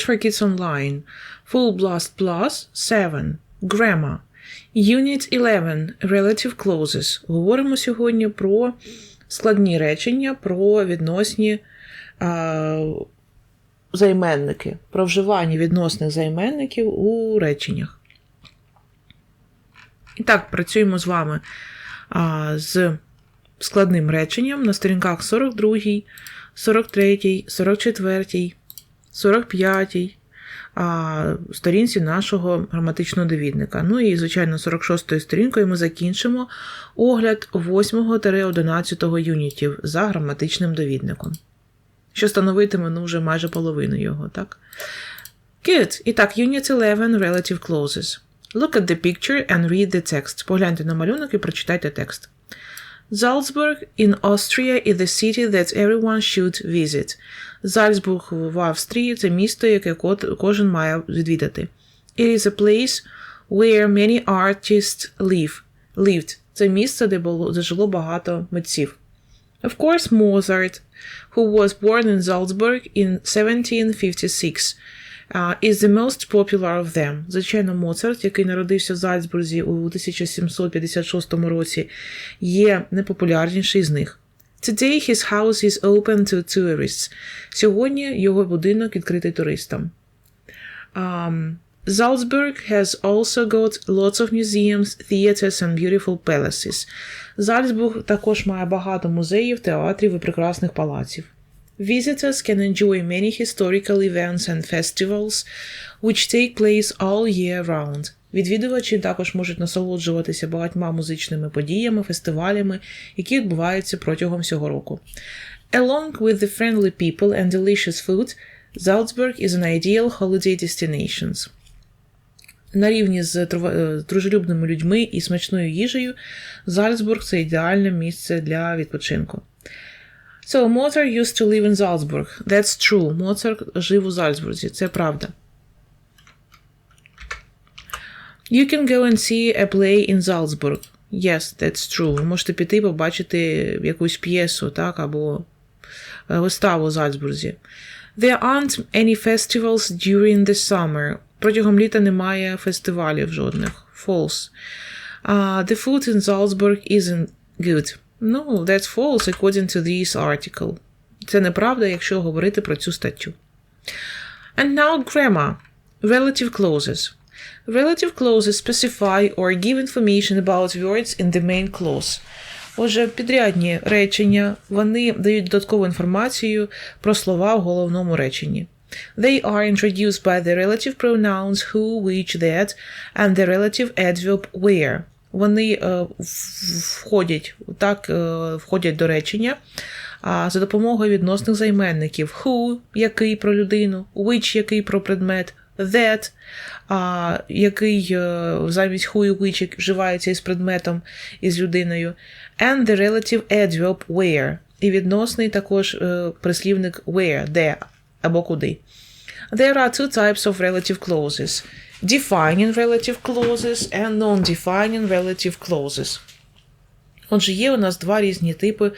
English for Kids Online. Full Blast Plus 7. Grammar. Unit 11. Relative Clauses. Говоримо сьогодні про складні речення, про відносні а, займенники, про вживання відносних займенників у реченнях. І так, працюємо з вами а, з складним реченням на сторінках 42, 43, 44, 45 а, сторінці нашого граматичного довідника. Ну і, звичайно, 46-ю сторінкою ми закінчимо огляд 8-11 юнітів за граматичним довідником. Що становитиме ну, вже майже половину його, так? Good. І так, Unit 11 Relative Clauses. Look at the picture and read the text. Погляньте на малюнок і прочитайте текст. Salzburg in Austria is the city that everyone should visit. Зальцбург в Австрії це місто, яке кожен має відвідати. It is a place where many artists live. Lived. Це місце, де було де жило багато митців. Of course, Mozart, who was born in Salzburg in 1756, uh, is the most popular of them. Звичайно, Моцарт, який народився в Зальцбурзі у 1756 році, є найпопулярніший з них. Today his house is open to tourists. Сьогодні його будинок відкритий туристам. Um, Salzburg has also got lots of museums, theaters and beautiful palaces. Зальцбург також має багато музеїв, театрів і прекрасних палаців. Visitors can enjoy many historical events and festivals which take place all year round. Відвідувачі також можуть насолоджуватися багатьма музичними подіями, фестивалями, які відбуваються протягом всього року. Along with the friendly people and delicious food, Salzburg is an ideal holiday destination. На рівні з дружелюбними людьми і смачною їжею, Зальцбург це ідеальне місце для відпочинку. So, Mozart used to live in Salzburg. That's true. Моцарт жив у Зальцбурзі. Це правда. You can go and see a play in Salzburg. Yes, that's true. Ви можете піти побачити якусь п'єсу, так, або виставу у Зальцбурзі. There aren't any festivals during the summer. Протягом літа немає фестивалів жодних. False. Uh, the food in Salzburg isn't good. No, that's false according to this article. Це неправда, якщо говорити про цю статтю. And now grammar. Relative clauses. Relative clauses specify or give information about words in the main clause. Отже, підрядні речення вони дають додаткову інформацію про слова в головному реченні. They are introduced by the relative pronouns who, which, that, and the relative adverb where. Вони е, входять так, е, входять до речення а, за допомогою відносних займенників who, який про людину, which, який про предмет, that, а, який е, замість who і which вживається із предметом із людиною, and the relative adverb where. І відносний також прислівник where, де або куди. There are two types of relative clauses. Defining relative clauses and non-defining relative clauses. Отже, є у нас два різні типи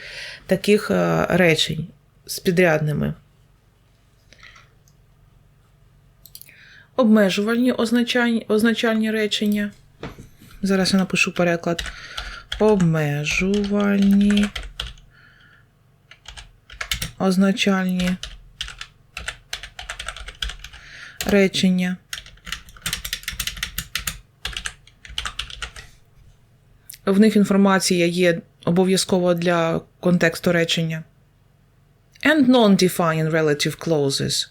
таких е, речень з підрядними. Обмежувальні означальні, означальні речення. Зараз я напишу переклад. Обмежувальні означальні речення. В них інформація є обов'язково для контексту речення. And non-defining relative clauses.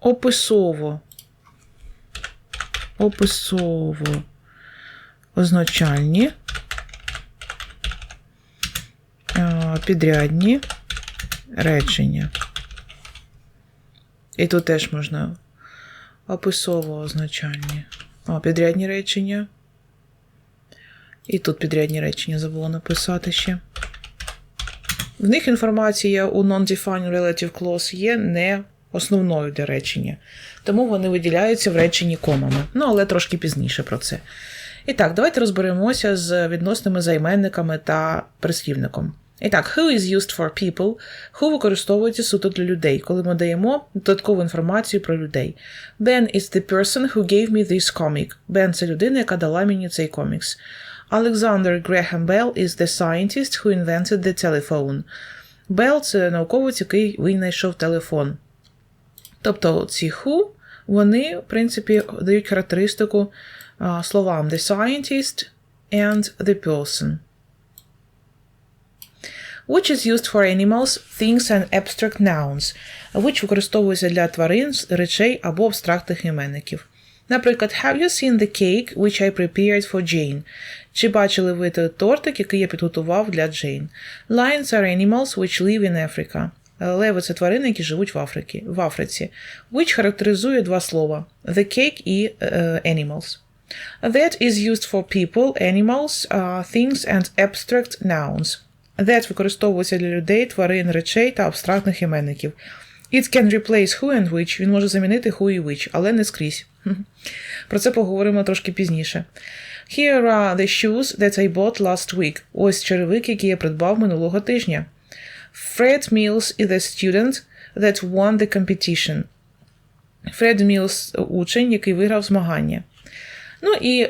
Описово. Описово. Означальні. Підрядні речення. І тут теж можна описово означальні. О, підрядні речення. І тут підрядні речення забула написати ще. В них інформація у non-defined relative clause є не основною для речення. Тому вони виділяються в реченні комами. Ну, але трошки пізніше про це. І так, давайте розберемося з відносними займенниками та прислівником. І так, who is used for people, who використовується суто для людей, коли ми даємо додаткову інформацію про людей. Ben is the person who gave me this comic. Ben – це людина, яка дала мені цей комікс. Alexander Graham Bell is the scientist who invented the telephone. Bell – це науковець, який винайшов телефон. Тобто ці who, вони, в принципі, дають характеристику а, словам the scientist and the person. Which is used for animals, things and abstract nouns. Which використовується для тварин, речей або абстрактних іменників. Наприклад, have you seen the cake which I prepared for Jane? Чи бачили ви той тортик, який я підготував для Джейн? Lions are animals which live in Africa. Леви це тварини, які живуть в Африці. В Африці. Which характеризує два слова: the cake і uh, animals. That is used for people, animals, uh, things and abstract nouns. That використовується для людей, тварин, речей та абстрактних іменників. It can replace who and which. Він може замінити who і which, але не скрізь. Про це поговоримо трошки пізніше. Here are the shoes that I bought last week. Ось черевики, які я придбав минулого тижня. Fred Mills is the student that won the competition. Фред Мілс учень, який виграв змагання. Ну і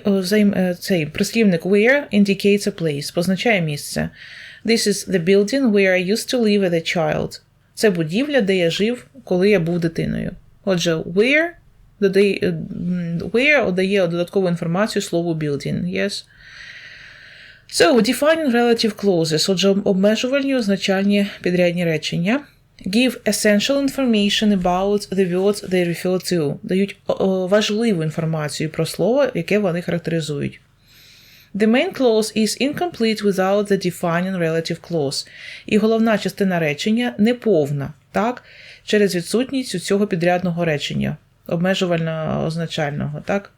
цей прислівник where indicates a place, позначає місце. This is the building where I used to live as a child. Це будівля, де я жив, коли я був дитиною. Отже, where додає, where додає додаткову інформацію слову building. Yes. So, defining relative clauses. Отже, обмежувальні означальні підрядні речення. Give essential information about the words they refer to. Дають важливу інформацію про слово, яке вони характеризують. The main clause is incomplete without the defining relative clause. І головна частина речення неповна, так, через відсутність цього підрядного речення, обмежувально означального, так.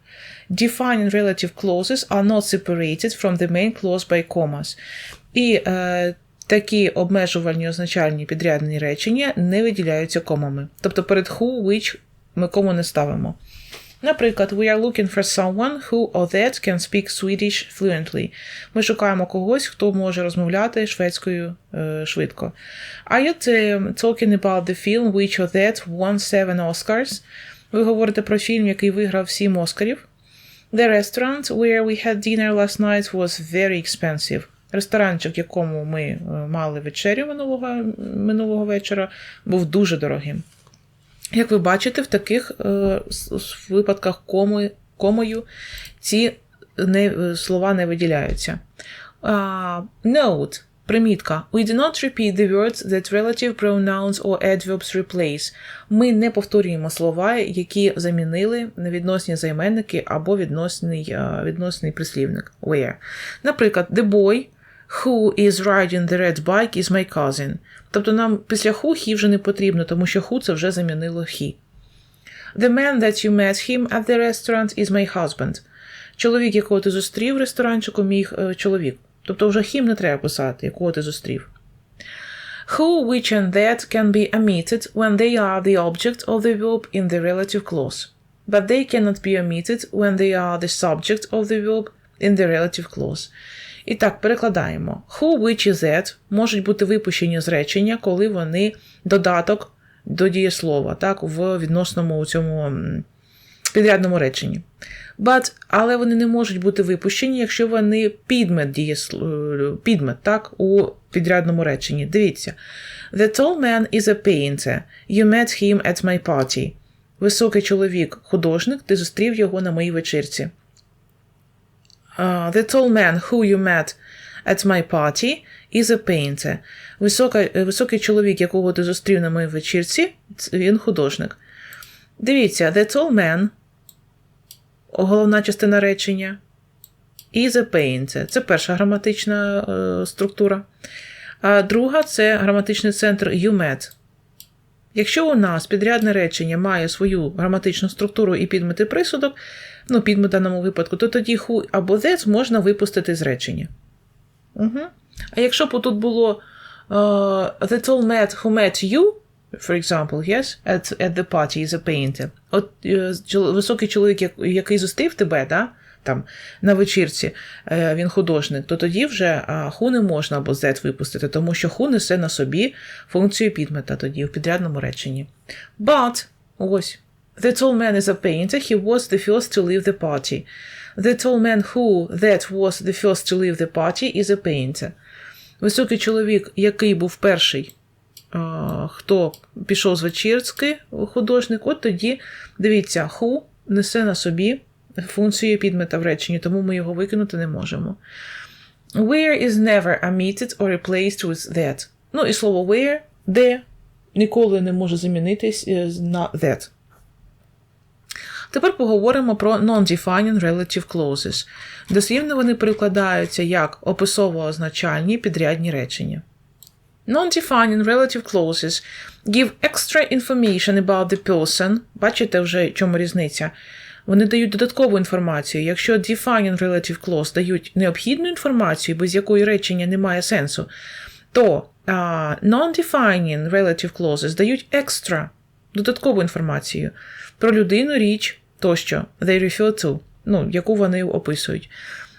Defining relative clauses are not separated from the main clause by commas. І е, такі обмежувальні означальні підрядні речення не виділяються комами. Тобто перед who, which ми кому не ставимо. Наприклад, we are looking for someone who or that can speak Swedish fluently. Ми шукаємо когось, хто може розмовляти шведською е, швидко. Are you talking about the film which or that won seven Oscars? Ви говорите про фільм, який виграв сім Оскарів. The restaurant where we had dinner last night was very expensive. Ресторанчик, в якому ми мали вечерю минулого, минулого вечора, був дуже дорогим. Як ви бачите, в таких е, випадках коми, комою ці не, слова не виділяються. Uh, note. Примітка. We do not repeat the words that relative pronouns or adverbs replace. Ми не повторюємо слова, які замінили невідносні займенники або відносний, відносний прислівник. Where. Наприклад, the boy who is riding the red bike is my cousin. Тобто нам після who he вже не потрібно, тому що who це вже замінило he. The man that you met him at the restaurant is my husband. Чоловік, якого ти зустрів в ресторанчику, мій е, чоловік. Тобто вже him не треба писати, якого ти зустрів. Who, which and that can be omitted when they are the object of the verb in the relative clause. But they cannot be omitted when they are the subject of the verb in the relative clause. І так, перекладаємо. Who, which і that можуть бути випущені з речення, коли вони додаток до дієслова, так, в відносному цьому підрядному реченні. But, але вони не можуть бути випущені, якщо вони підмет дієслов, підмет, так, у підрядному реченні. Дивіться. The tall man is a painter. You met him at my party. Високий чоловік, художник, ти зустрів його на моїй вечірці. Uh, the tall man who you met at my party is a painter. Висока, високий чоловік, якого ти зустрів на моїй вечірці, він художник. Дивіться, the tall man, головна частина речення, is a painter. Це перша граматична е, структура. А друга це граматичний центр you met. Якщо у нас підрядне речення має свою граматичну структуру і підмети присудок, ну, підмет в даному випадку, то тоді who або that можна випустити з речення. Угу. А якщо б тут було uh, the tall man who met you, for example, yes, at at the party is a painter. От uh, високий чоловік, який зустрів тебе, да? там на вечірці е, він художник, то тоді вже а, who не можна або that випустити, тому що who несе на собі функцію підмета тоді в підрядному реченні. But, ось, the tall man is a painter, he was the first to leave the party. The tall man who that was the first to leave the party is a painter. Високий чоловік, який був перший, хто пішов з вечірки, художник, от тоді, дивіться, who несе на собі функцію підмета в реченні, тому ми його викинути не можемо. Where is never omitted or replaced with that. Ну і слово where, де ніколи не може замінитись е, на that. Тепер поговоримо про non-defining relative clauses. Дослівно вони перекладаються як описово-означальні підрядні речення. Non-defining relative clauses give extra information about the person. Бачите вже, в чому різниця? Вони дають додаткову інформацію. Якщо defining relative clause дають необхідну інформацію, без якої речення немає сенсу, то uh, non-defining relative clauses дають extra додаткову інформацію про людину, річ тощо. They refer to, ну, яку вони описують.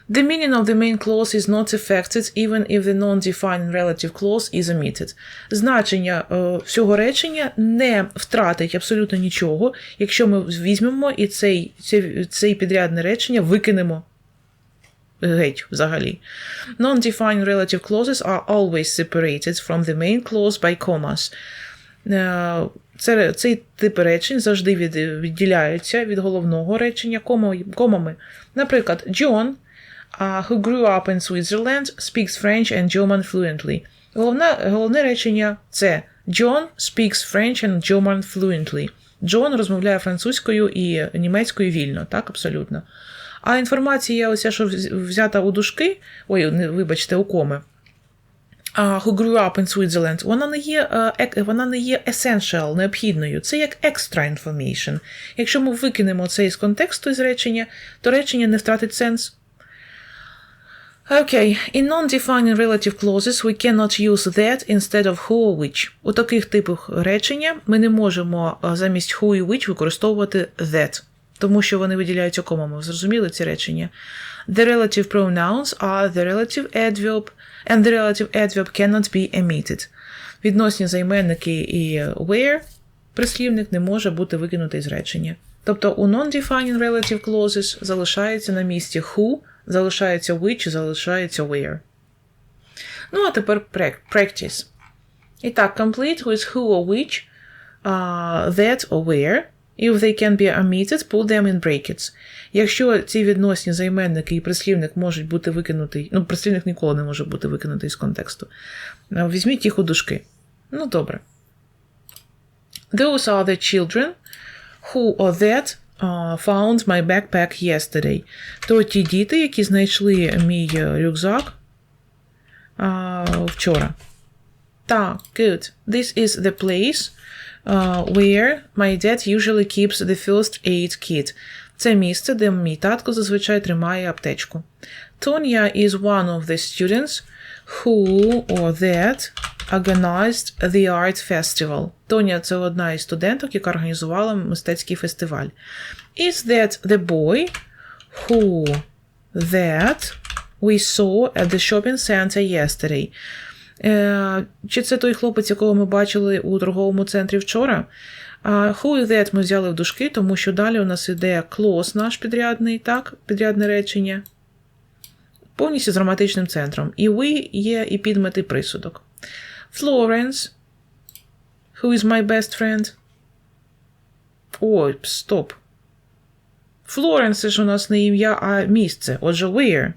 The meaning of the main clause is not affected even if the non-defined relative clause is omitted. Значення е, всього речення не втратить абсолютно нічого, якщо ми візьмемо і цей, цей, цей підрядне речення викинемо геть взагалі. Non-defined relative clauses are always separated from the main clause by commas. Е, Це, цей тип речень завжди від, відділяються від головного речення комами. Наприклад, John, uh, who grew up in Switzerland, speaks French and German fluently. Головне, головне речення це John speaks French and German fluently. Джон розмовляє французькою і німецькою вільно, так, абсолютно. А інформація, оця, що взята у дужки, ой, вибачте, у коми, who grew up in Switzerland, вона не є, е, вона не є essential, необхідною. Це як extra information. Якщо ми викинемо це із контексту із речення, то речення не втратить сенс. Окей, in non-defining relative clauses we cannot use that instead of who or which. У таких типах речення ми не можемо е, замість who і which використовувати that, тому що вони виділяються комами. Зрозуміли ці речення? The relative pronouns are the relative adverb, and the relative adverb cannot be omitted. Відносні займенники і where прислівник не може бути викинутий з речення. Тобто у non-defining relative clauses залишається на місці who, залишається which, залишається where. Ну, а тепер practice. І так, complete with who or which, uh, that or where. If they can be omitted, put them in brackets. Якщо ці відносні займенники і прислівник можуть бути викинутий, ну, прислівник ніколи не може бути викинутий з контексту. Візьміть їх у дужки. Ну, добре. Those are the children who or that found my backpack yesterday. То ті діти, які знайшли мій е, рюкзак вчора. Так, good. This is the place uh, where my dad usually keeps the first aid kit. Це місце, де мій татко зазвичай тримає аптечку. Tonya is one of the students who or that organized the art festival. Тоня це одна із студенток, яка організувала мистецький фестиваль. Is that the boy who that we saw at the shopping center yesterday? Е, чи це той хлопець, якого ми бачили у торговому центрі вчора? Who that ми взяли в дужки, тому що далі у нас іде clause наш підрядний, так, підрядне речення, повністю з граматичним центром. І we є і підмет, і присудок. Florence, who is my best friend. Ой, стоп. Florence ж у нас не ім'я, а місце. Отже, where?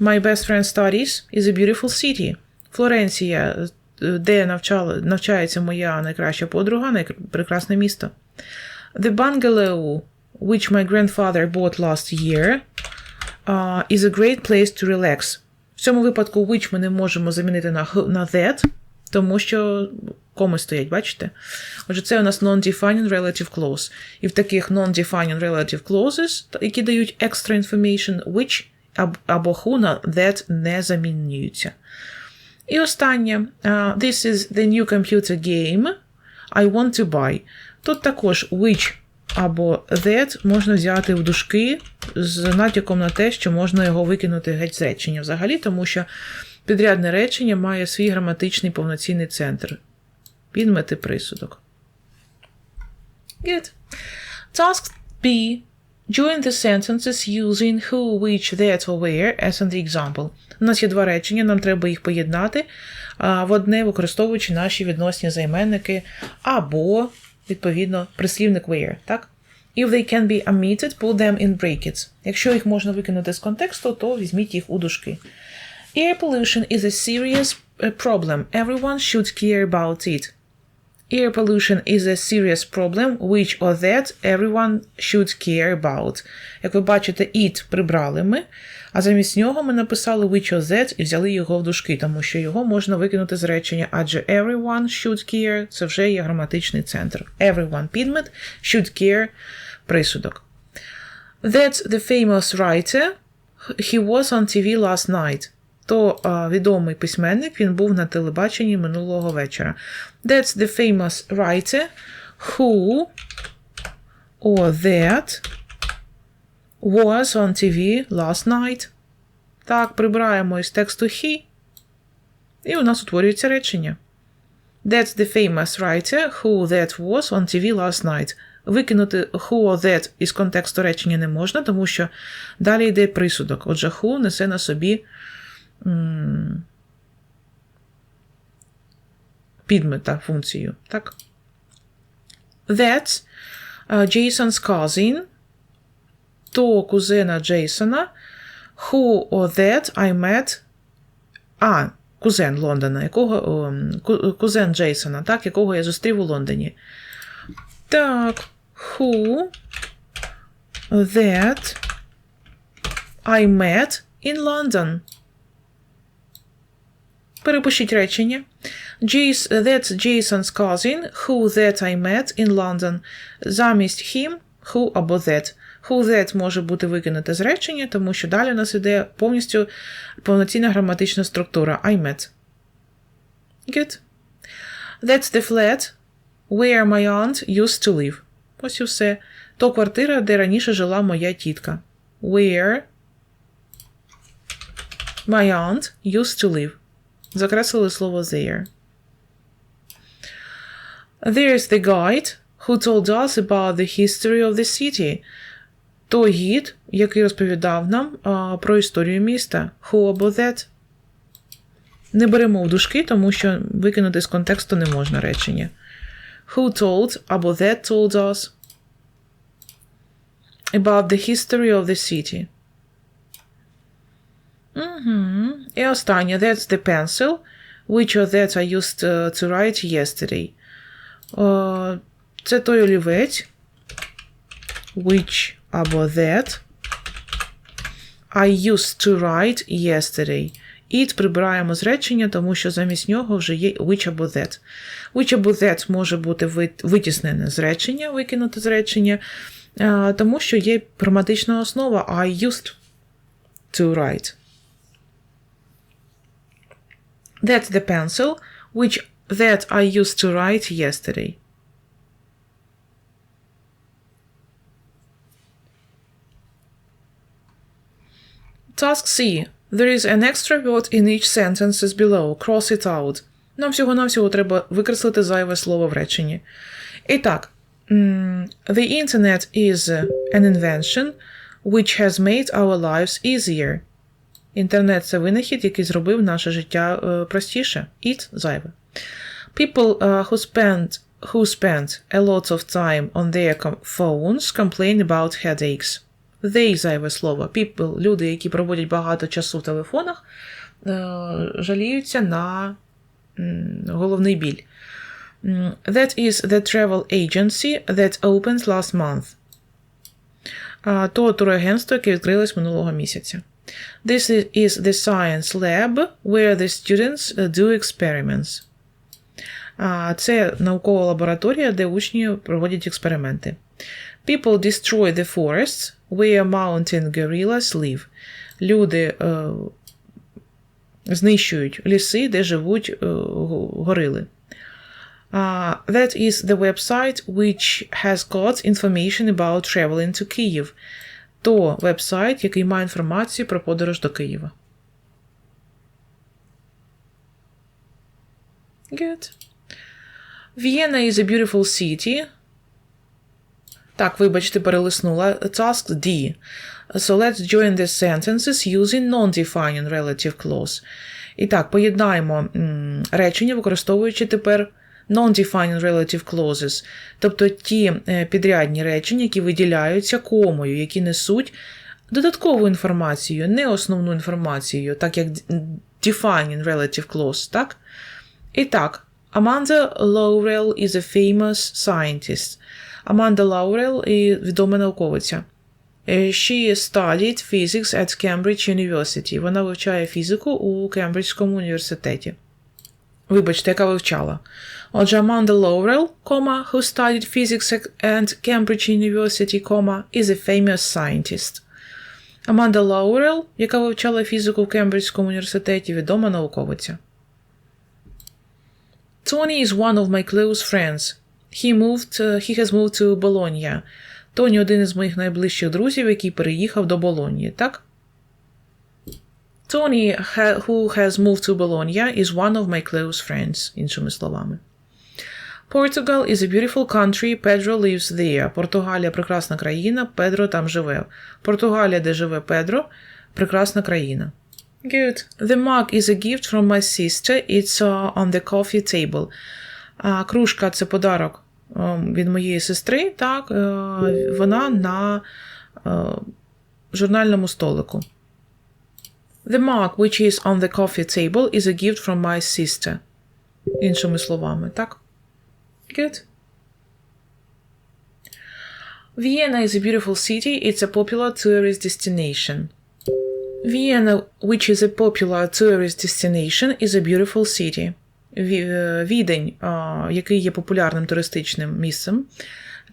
My best friend studies is a beautiful city. Флоренція, де навчала, навчається моя найкраща подруга, найпрекрасне місто. The bungalow, which my grandfather bought last year, uh, is a great place to relax. В цьому випадку which ми не можемо замінити на, на that, тому що коми стоять, бачите? Отже, це у нас non-defining relative clause. І в таких non-defining relative clauses, які дають extra information, which або who на that не замінюються. І останнє. Uh, this is the new computer game I want to buy. Тут також which або that можна взяти в дужки з натяком на те, що можна його викинути геть з речення взагалі, тому що підрядне речення має свій граматичний повноцінний центр. Підмети присудок. Good. Task B. Join the sentences using who, which, that or where as an example. У нас є два речення, нам треба їх поєднати в одне, використовуючи наші відносні займенники або, відповідно, прислівник where. Так? If they can be omitted, put them in brackets. Якщо їх можна викинути з контексту, то візьміть їх у дужки. Air pollution is a serious uh, problem. Everyone should care about it. Air pollution is a serious problem, which or that everyone should care about. Як ви бачите, it прибрали ми, а замість нього ми написали which or that і взяли його в дужки, тому що його можна викинути з речення, адже everyone should care це вже є граматичний центр. Everyone підмет, should care присудок. That's the famous writer. He was on TV last night. То а, відомий письменник, він був на телебаченні минулого вечора. That's the famous writer who or that was on TV last night. Так, прибираємо із тексту he. І у нас утворюється речення. That's the famous writer who that was on TV last night. Викинути who or that із контексту речення не можна, тому що далі йде присудок. Отже, who несе на собі підмета функцію. Так? That's uh, Jason's cousin. То кузена Джейсона. Who or that I met. А, кузен Лондона, якого, кузен Джейсона, так, якого я зустрів у Лондоні. Так, who that I met in London. Перепишіть речення. That's Jason's cousin, who that I met in London. Замість him, who або that. Who that може бути викинуте з речення, тому що далі у нас іде повністю повноцінна граматична структура. I met. Good. That's the flat where my aunt used to live. Ось і все. То квартира, де раніше жила моя тітка. Where my aunt used to live. Закреслили слово there. There's the guide who told us about the history of the city. То гід, який розповідав нам а, про історію міста. Who або that. Не беремо в дужки, тому що викинути з контексту не можна речення. Who told або that told us about the history of the city. Угу. І останнє. That's the pencil, which or that I used uh, to write yesterday. О, це той олівець, which або that I used to write yesterday. It прибираємо з речення, тому що замість нього вже є which або that. Which або that може бути витіснене з речення, викинуте з речення, тому що є граматична основа I used to write. That's the pencil, which that I used to write yesterday. Task C. There is an extra word in each sentences below. Cross it out. Нам всього-навсього треба викреслити зайве слово в реченні. І так, м, the internet is an invention which has made our lives easier. Інтернет це винахід, який зробив наше життя е, простіше. It зайве. People uh, who spend who spend a lot of time on their phones complain about headaches. They зайве слово. People, люди, які проводять багато часу в телефонах, е, жаліються на головний біль. That is the travel agency that opened last month. То турагентство, яке відкрилось минулого місяця. This is- is the science lab where the students uh, do experiments. А, Це наукова лабораторія, де учні проводять експерименти. People destroy the forests where mountain gorillas live. Люди е, знищують ліси, де живуть е, го- горили. Uh, that is the website which has got information about traveling to Kyiv. То вебсайт, який має інформацію про подорож до Києва. Good. Vienna is a beautiful city. Так, вибачте, перелиснула. Task D. So let's join the sentences using non-defining relative clause. І так, поєднаємо речення, використовуючи тепер non-defining relative clauses, тобто ті е, підрядні речення, які виділяються комою, які несуть додаткову інформацію, не основну інформацію, так як defining relative clause, так? І так, Amanda Laurel is a famous scientist. Аманда Лаурел і відома науковиця. Е, She studied physics at Cambridge University. Вона вивчає фізику у Кембриджському університеті. Вибачте, яка вивчала. Отже, Аманда Лоурел, comma, who studied physics at Cambridge University, comma, is a famous scientist. Аманда Лаурел, яка вивчала фізику в Кембриджському університеті, відома науковиця. Tony is one of my close friends. He moved, uh, he has moved to Bologna. Тоні один із моїх найближчих друзів, який переїхав до Болоньї, так? Tony, who has moved to Bologna, is one of my close friends, іншими словами. Portugal is a beautiful country, Pedro lives there. Португалія прекрасна країна, Педро там живе. Португалія, де живе Педро, прекрасна країна. The mug is a gift from my sister. It's uh, on the coffee table. Кружка це подарок ем, від моєї сестри, так, е, вона на е, журнальному столику. The mug, which is on the coffee table, is a gift from my sister. Іншими словами, так? Good. Vienna is a beautiful city. It's a popular tourist destination. Vienna, which is a popular tourist destination, is a beautiful city. Ві- е, Відень, а, який є популярним туристичним місцем,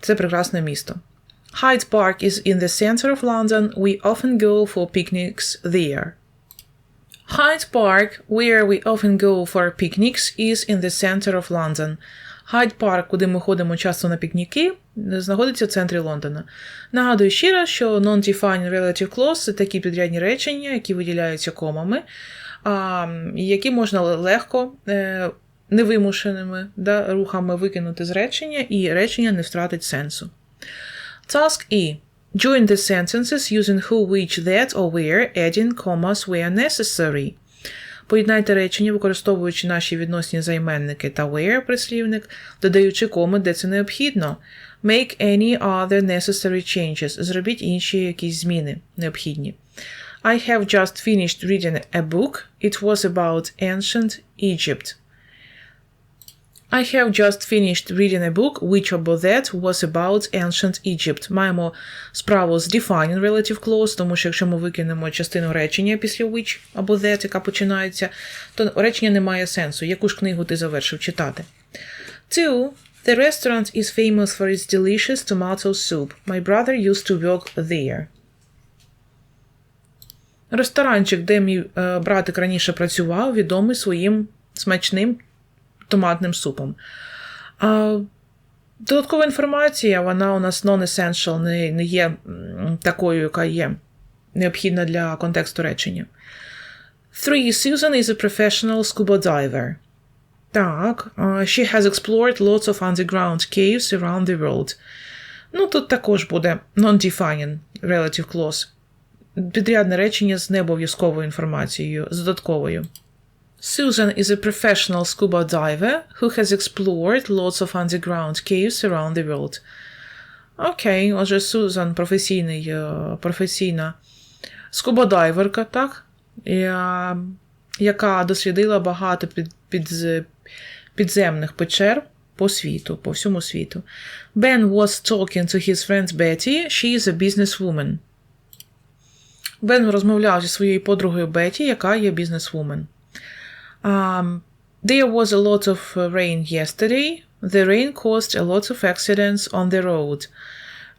це прекрасне місто. Hyde Park is in the center of London. We often go for picnics there. Hyde Park, where we often go for picnics, is in the center of London. Hyde Park, куди ми ходимо часто на пікніки, знаходиться в центрі Лондона. Нагадую ще раз, що non-defined relative clause – це такі підрядні речення, які виділяються комами, а, які можна легко, е, невимушеними да, рухами викинути з речення, і речення не втратить сенсу. Task E. Join the sentences using who, which, that or where, adding commas where necessary. Поєднайте речення, використовуючи наші відносні займенники та where прислівник, додаючи коми, де це необхідно. Make any other necessary changes. Зробіть інші якісь зміни необхідні. I have just finished reading a book. It was about ancient Egypt. I have just finished reading a book which above that was about ancient Egypt. Маємо справу з defining relative clause, тому що якщо ми викинемо частину речення після which або that, яка починається, то речення не має сенсу. Яку ж книгу ти завершив читати? Two. The restaurant is famous for its delicious tomato soup. My brother used to work there. Ресторанчик, де мій е, братик раніше працював, відомий своїм смачним томатним супом. А, додаткова інформація, вона у нас non-essential, не, не є такою, яка є необхідна для контексту речення. Three. Susan is a professional scuba diver. Так, she has explored lots of underground caves around the world. Ну, тут також буде non-defining relative clause. Підрядне речення з необов'язковою інформацією, з додатковою. Susan is a professional scuba diver who has explored lots of underground caves around the world. Окей, отже, Сузан професійний, професійна скубодайверка, так? Яка дослідила багато під, під, підземних печер по світу, по всьому світу. Ben was talking to his friend Betty. She is a businesswoman. Бен розмовляв зі своєю подругою Беті, яка є бізнесвумен. Um, there was a lot of uh, rain yesterday. The rain caused a lot of accidents on the road.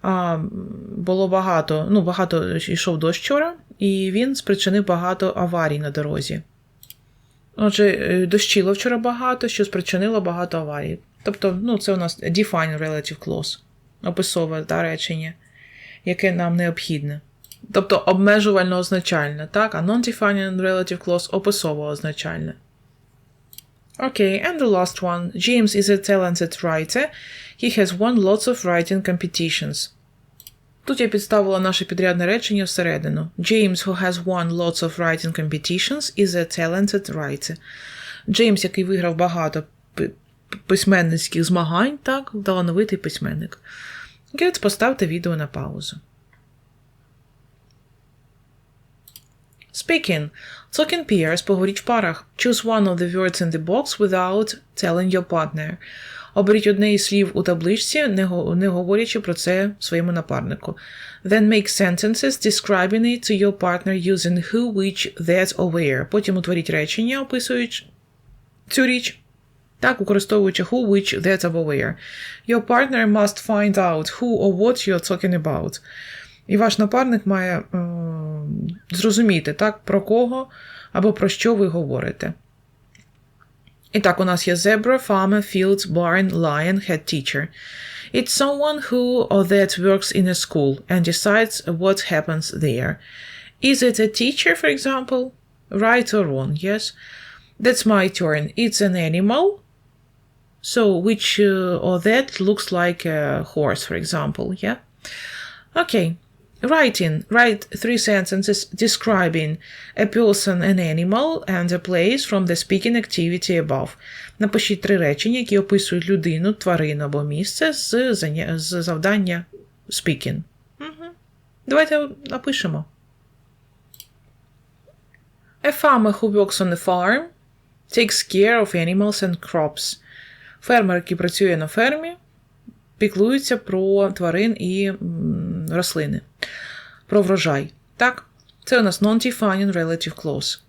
Um, було багато, ну, багато йшов дощ вчора, і він спричинив багато аварій на дорозі. Отже, е, дощило вчора багато, що спричинило багато аварій. Тобто, ну, це у нас define relative clause, описове та, речення, яке нам необхідне. Тобто обмежувально означальне, так? А non-defining relative clause описово означальне. Okay, and the last one. James is a talented writer. He has won lots of writing competitions. Тут я підставила наше підрядне речення всередину. James, who has won lots of writing competitions, is a talented writer. Джеймс, який виграв багато письменницьких змагань, так, талановитий письменник. Good, поставте відео на паузу. Speaking. Talk in pairs, поговоріть в парах. Choose one of the words in the box without telling your partner. Оберіть одне із слів у табличці, не, говорячи про це своєму напарнику. Then make sentences describing it to your partner using who, which, that or where. Потім утворіть речення, описуючи цю річ. Так, використовуючи who, which, that або where. Your partner must find out who or what you're talking about. І ваш напарник має е, зрозуміти, так, про кого або про що ви говорите. І так, у нас є zebra, farmer, fields, barn, lion, head teacher. It's someone who or that works in a school and decides what happens there. Is it a teacher, for example? Right or wrong? Yes. That's my turn. It's an animal. So, which uh, or that looks like a horse, for example. Yeah. Okay. Writing. Write three sentences describing a person, an animal, and a place from the speaking activity above. Напишіть три речення, які описують людину, тварину або місце з, з завдання speaking. Угу. Давайте напишемо. A farmer who works on a farm takes care of animals and crops. Фермер, який працює на фермі, піклується про тварин і рослини, про врожай. Так, це у нас non-defining relative clause.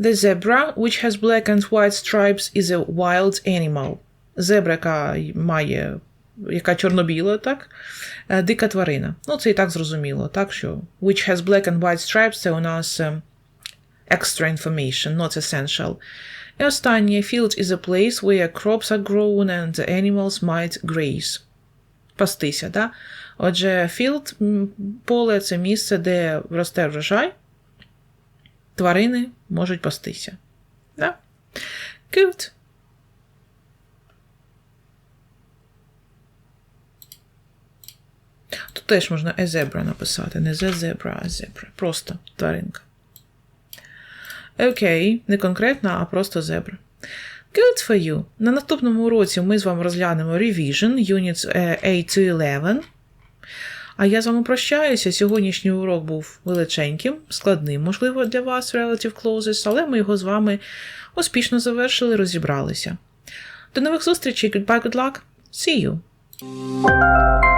The zebra, which has black and white stripes, is a wild animal. Зебра, яка й- має, яка чорно-біла, так? Е, Дика тварина. Ну, це і так зрозуміло, так що which has black and white stripes, це у нас е, extra information, not essential. І останнє field is a place where crops are grown and the animals might graze. Пастися, да? Отже, field, поле це місце, де росте врожай, тварини можуть пастися. Да? Good. Тут теж можна zebra написати, не the zebra, а zebra. Просто тваринка. Окей, не конкретна, а просто зебра. Good for you. На наступному уроці ми з вами розглянемо Revision, Units е, 8-11. А я з вами прощаюся. Сьогоднішній урок був величеньким, складним, можливо, для вас Relative Clauses, але ми його з вами успішно завершили, розібралися. До нових зустрічей. Goodbye, good luck. See you.